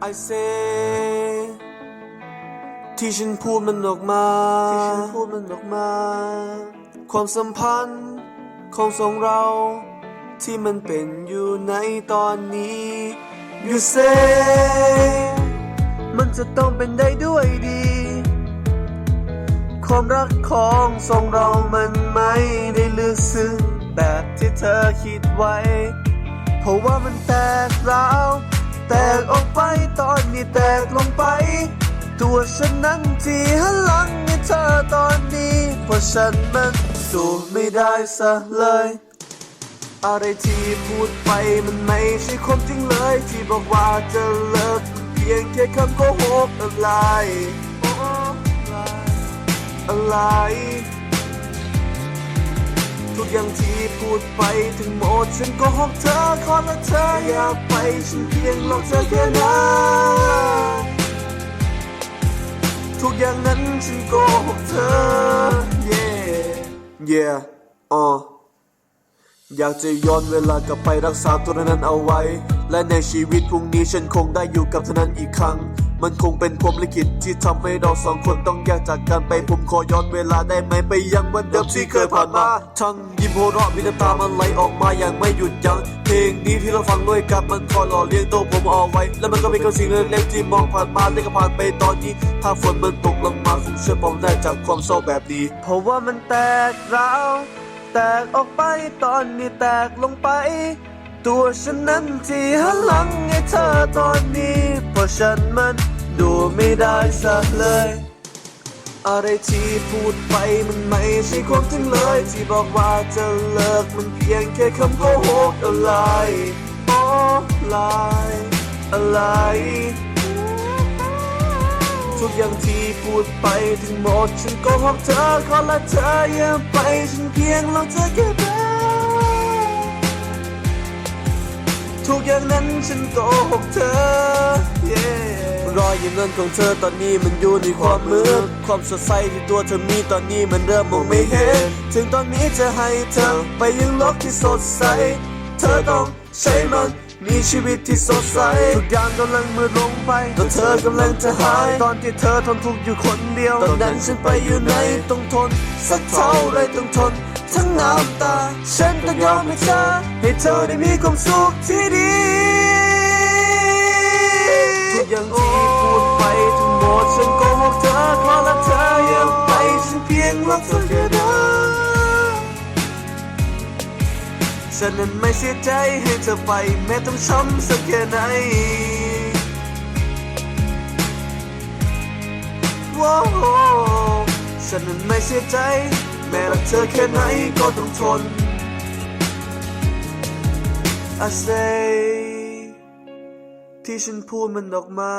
I say ที่ฉันพูดมันออกมาที่ฉันพูดมันออกมา ความสัมพันธ์ของสองเรา ที่มันเป็นอยู่ในตอนนี้ You say มันจะต้องเป็นได้ด้วยดี ความรักของสองเรามันไม่ได้ลึกซึ้งแบบที่เธอคิดไว้ เพราะว่ามันแตกร้าวแตกอ อกไปตอนนี้แตกลงไป ตัวฉันนั้นที่หันหลังให้เธอตอนนี้เพราะฉันมันดูไม่ได้ซะเลย อะไรที่พูดไปมันไม่ใช่ความจริงเลย ที่บอกว่าจะเลิกเพียงแค่คำโกหกอะไรอะไร ทุกอย่างที่พูดไปถึงหมดฉันโก็หกเธอขอละเธออย่าไปฉันเพียงหลอกเธอแค่นั้นทุกอย่างนั้นฉันโกหกเธอ yeah yeah อ๋ออยากจะย้อนเวลากลับไปรักษาตัวนั้นเอาไว้ และในชีวิตพรุ่งนี้ฉันคงได้อยู่กับเธอนั้นอีกครั้ง มันคงเป็นพรมลิขิตที่ทำให้เราสองคนต้องแยกจากกันไปผมขอย้อนเวลาได้ไหมไปยังวันเดิมที่เคยผ่านมา ทั้งยิ้มโหเราะมีน้ำตามันไหลออกมาอย่างไม่หยุดยั้งเพลงนี้ที่เราฟังด้วยกันมันคอยหล่อเลี้ยงตัวผมเอาไว้ และมันก็เป็นกับสิ่งเล็กๆที่มองผ่านมาและก็ผ่านไปตอนนี้ ถ้าฝนมันตกลงมาคงช่วยผมได้จากความเศร้าแบบนี้ เพราะว่ามันแตกร้าวแตกออกไปตอนนี้แตกลงไป ตัวฉันนั้นที่หันหลังให้เธอตอนนี้เพราะฉันมันดูไม่ได้สักเลย อะไรที่พูดไปมันไม่ใช่ความจริงเลย ที่บอกว่าจะเลิกมันเพียงแค่คำโกหกอะไรโอ้ลายอะไรทุกอย่างที่พูดไปทั้งหมดฉันโก็หกเธอขอละเธออย่าไปฉันเพียงลอกเธอแค่ ทุกอย่างนั้นฉันโกหกเธอ yeah รอยยิ้มนั้นของเธอตอนนี้มันอยู่ในความมืด ความสดใสที่ตัวเธอมีตอนนี้มันเริ่มมองไม่เห็น ถึงตอนนี้จะให้เธอไปยังโลกที่สดใส เธอต้องใช้มันมีชีวิตที่สดใส ทุกอย่างกำลังมืดลงไปตอนเธอกำลังจะหาย ตอนที่เธอทนทุกข์อยู่คนเดียว ตอนนั้นฉันไปอยู่ไหนต้องทน สักเท่าไรต้องทน ทั้งน้ำตา ฉันต้องยอมให้เธอให้เธอได้มีความสุขที่ดีทุกอย่างที่พูดไปทั้งหมดฉันโกหกเธอขอละเธออย่าไปฉันเพียงหลอกเธอแค่นั้นฉันนั้นไม่เสียใจให้เธอไปแม้ต้องช้ำสักแค่ไหนว้าวฉันนั้นไม่เสียใจ แม้รักเธอแค่ไหนก็ต้องทน I say ที่ฉันพูดมันออกมา